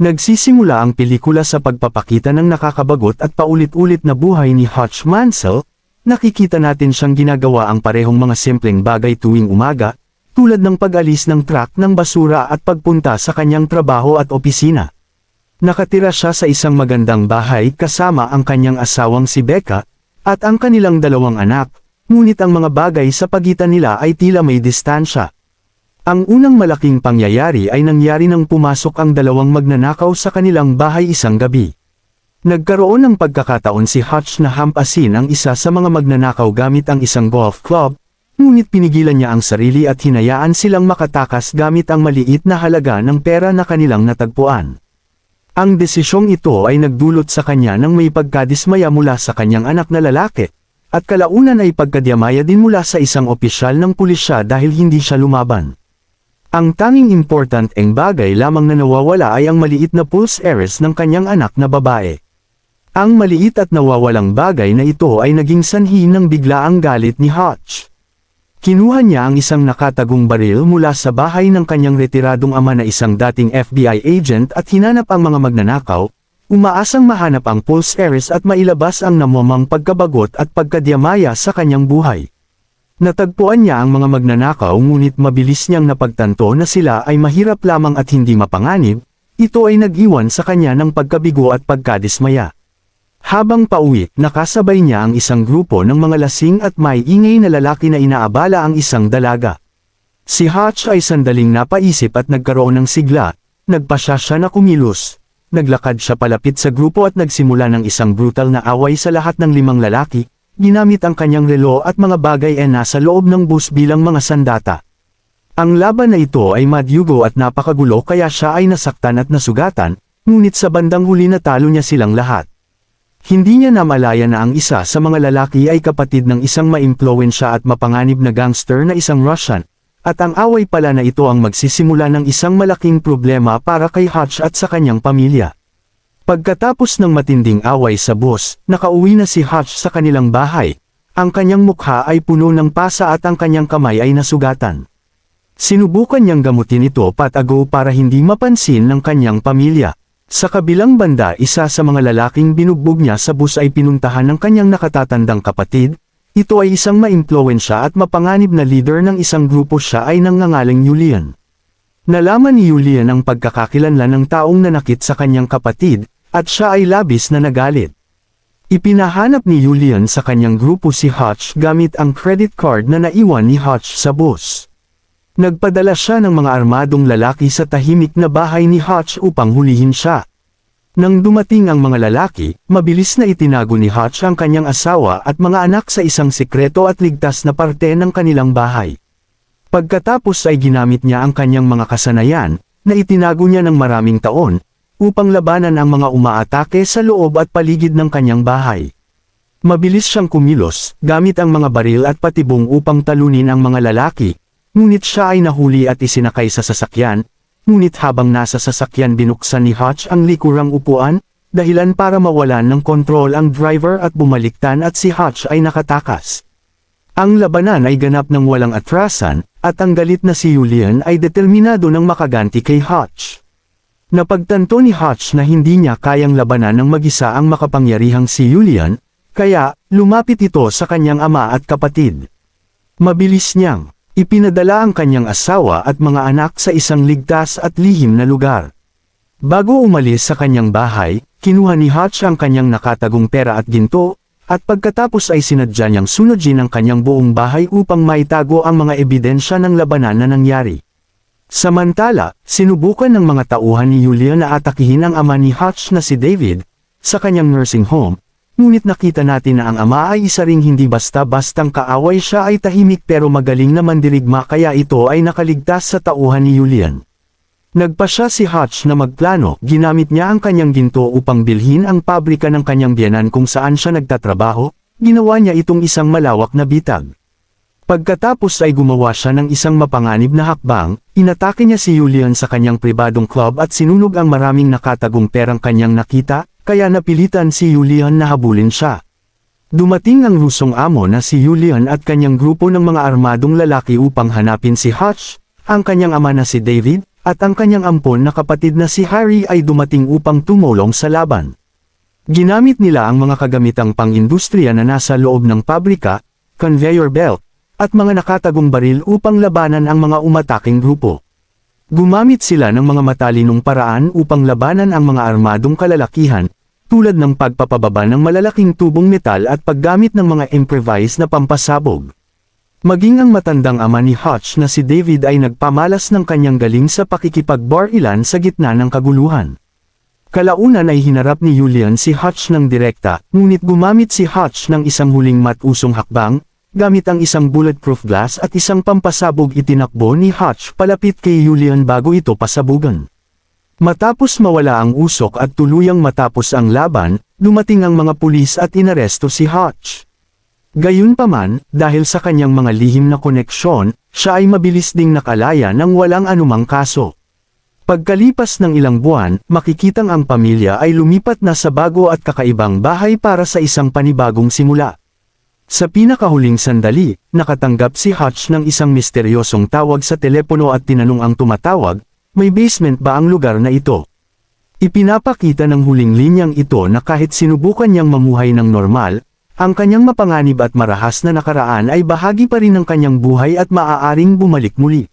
Nagsisimula ang pelikula sa pagpapakita ng nakakabagot at paulit-ulit na buhay ni Hutch Mansell, nakikita natin siyang ginagawa ang parehong mga simpleng bagay tuwing umaga, tulad ng pag-alis ng truck ng basura at pagpunta sa kanyang trabaho at opisina. Nakatira siya sa isang magandang bahay kasama ang kanyang asawang si Becca, at ang kanilang dalawang anak, ngunit ang mga bagay sa pagitan nila ay tila may distansya. Ang unang malaking pangyayari ay nangyari nang pumasok ang dalawang magnanakaw sa kanilang bahay isang gabi. Nagkaroon ng pagkakataon si Hutch na hampasin ang isa sa mga magnanakaw gamit ang isang golf club, ngunit pinigilan niya ang sarili at hinayaan silang makatakas gamit ang maliit na halaga ng pera na kanilang natagpuan. Ang desisyong ito ay nagdulot sa kanya ng may pagkadismaya mula sa kanyang anak na lalaki, at kalaunan ay pagkadyamaya din mula sa isang opisyal ng pulisya dahil hindi siya lumaban. Ang tanging important eng bagay lamang na nawawala ay ang maliit na pulse heiress ng kanyang anak na babae. Ang maliit at nawawalang bagay na ito ay naging sanhi ng biglaang galit ni Hutch. Kinuha niya ang isang nakatagong baril mula sa bahay ng kanyang retiradong ama na isang dating FBI agent at hinanap ang mga magnanakaw, umaasang mahanap ang pulse heiress at mailabas ang namumang pagkabagot at pagkadyamaya sa kanyang buhay. Natagpuan niya ang mga magnanakaw ngunit mabilis niyang napagtanto na sila ay mahirap lamang at hindi mapanganib, ito ay nag-iwan sa kanya ng pagkabigo at pagkadismaya. Habang pauwi, nakasabay niya ang isang grupo ng mga lasing at may ingay na lalaki na inaabala ang isang dalaga. Si Hutch ay sandaling napaisip at nagkaroon ng sigla, nagpasya siya na kumilos. Naglakad siya palapit sa grupo at nagsimula ng isang brutal na away sa lahat ng limang lalaki, ginamit ang kanyang relo at mga bagay ay nasa loob ng bus bilang mga sandata. Ang laban na ito ay madyugo at napakagulo kaya siya ay nasaktan at nasugatan, ngunit sa bandang huli natalo niya silang lahat. Hindi niya namalaya na ang isa sa mga lalaki ay kapatid ng isang maimpluwensya at mapanganib na gangster na isang Russian, at ang away pala na ito ang magsisimula ng isang malaking problema para kay Hutch at sa kanyang pamilya. Pagkatapos ng matinding away sa bus, nakauwi na si Hutch sa kanilang bahay. Ang kanyang mukha ay puno ng pasa at ang kanyang kamay ay nasugatan. Sinubukan niyang gamutin ito patago para hindi mapansin ng kanyang pamilya. Sa kabilang banda isa sa mga lalaking binugbog niya sa bus ay pinuntahan ng kanyang nakatatandang kapatid. Ito ay isang maimpluwensya at mapanganib na leader ng isang grupo siya ay nangangalang Julian. Nalaman ni Julian ang pagkakakilanlan ng taong nanakit sa kanyang kapatid, at siya ay labis na nagalit. Ipinahanap ni Julian sa kanyang grupo si Hutch gamit ang credit card na naiwan ni Hutch sa bus. Nagpadala siya ng mga armadong lalaki sa tahimik na bahay ni Hutch upang hulihin siya. Nang dumating ang mga lalaki, mabilis na itinago ni Hutch ang kanyang asawa at mga anak sa isang sikreto at ligtas na parte ng kanilang bahay. Pagkatapos ay ginamit niya ang kanyang mga kasanayan, na itinago niya ng maraming taon, upang labanan ang mga umaatake sa loob at paligid ng kanyang bahay. Mabilis siyang kumilos, gamit ang mga baril at patibong upang talunin ang mga lalaki, ngunit siya ay nahuli at isinakay sa sasakyan, ngunit habang nasa sasakyan binuksan ni Hutch ang likurang upuan, dahilan para mawalan ng kontrol ang driver at bumaliktan at si Hutch ay nakatakas. Ang labanan ay ganap ng walang atrasan, at ang galit na si Julian ay determinado ng makaganti kay Hutch. Napagtanto ni Hutch na hindi niya kayang labanan ng mag-isa ang makapangyarihang si Julian, kaya, lumapit ito sa kanyang ama at kapatid. Mabilis niyang, ipinadala ang kanyang asawa at mga anak sa isang ligtas at lihim na lugar. Bago umalis sa kanyang bahay, kinuha ni Hutch ang kanyang nakatagong pera at ginto, at pagkatapos ay sinadya niyang sunodin ang kanyang buong bahay upang maitago ang mga ebidensya ng labanan na nangyari. Samantala, sinubukan ng mga tauhan ni Julia na atakihin ang ama ni Hutch na si David, sa kanyang nursing home, ngunit nakita natin na ang ama ay isa ring hindi basta-bastang kaaway siya ay tahimik pero magaling na mandirigma kaya ito ay nakaligtas sa tauhan ni Julian. Nagpa siya si Hutch na magplano, ginamit niya ang kanyang ginto upang bilhin ang pabrika ng kanyang biyanan kung saan siya nagtatrabaho, ginawa niya itong isang malawak na bitag. Pagkatapos ay gumawa siya ng isang mapanganib na hakbang, inatake niya si Julian sa kanyang pribadong club at sinunog ang maraming nakatagong perang kanyang nakita, kaya napilitan si Julian na habulin siya. Dumating ang rusong amo na si Julian at kanyang grupo ng mga armadong lalaki upang hanapin si Hutch, ang kanyang ama na si David, at ang kanyang ampon na kapatid na si Harry ay dumating upang tumulong sa laban. Ginamit nila ang mga kagamitang pang-industriya na nasa loob ng pabrika, conveyor belt, at mga nakatagong baril upang labanan ang mga umataking grupo. Gumamit sila ng mga matalinong paraan upang labanan ang mga armadong kalalakihan, tulad ng pagpapababa ng malalaking tubong metal at paggamit ng mga improvised na pampasabog. Maging ang matandang ama ni Hutch na si David ay nagpamalas ng kanyang galing sa pakikipagbarilan sa gitna ng kaguluhan. Kalaunan ay hinarap ni Julian si Hutch ng direkta, ngunit gumamit si Hutch ng isang huling matusong hakbang, gamit ang isang bulletproof glass at isang pampasabog itinakbo ni Hutch palapit kay Julian bago ito pasabugan. Matapos mawala ang usok at tuluyang matapos ang laban, dumating ang mga pulis at inaresto si Hutch. Gayunpaman, dahil sa kanyang mga lihim na koneksyon, siya ay mabilis ding nakalaya ng walang anumang kaso. Pagkalipas ng ilang buwan, makikitang ang pamilya ay lumipat na sa bago at kakaibang bahay para sa isang panibagong simula. Sa pinakahuling sandali, nakatanggap si Hutch ng isang misteryosong tawag sa telepono at tinanong ang tumatawag, may basement ba ang lugar na ito? Ipinapakita ng huling linyang ito na kahit sinubukan niyang mamuhay ng normal, ang kanyang mapanganib at marahas na nakaraan ay bahagi pa rin ng kanyang buhay at maaaring bumalik muli.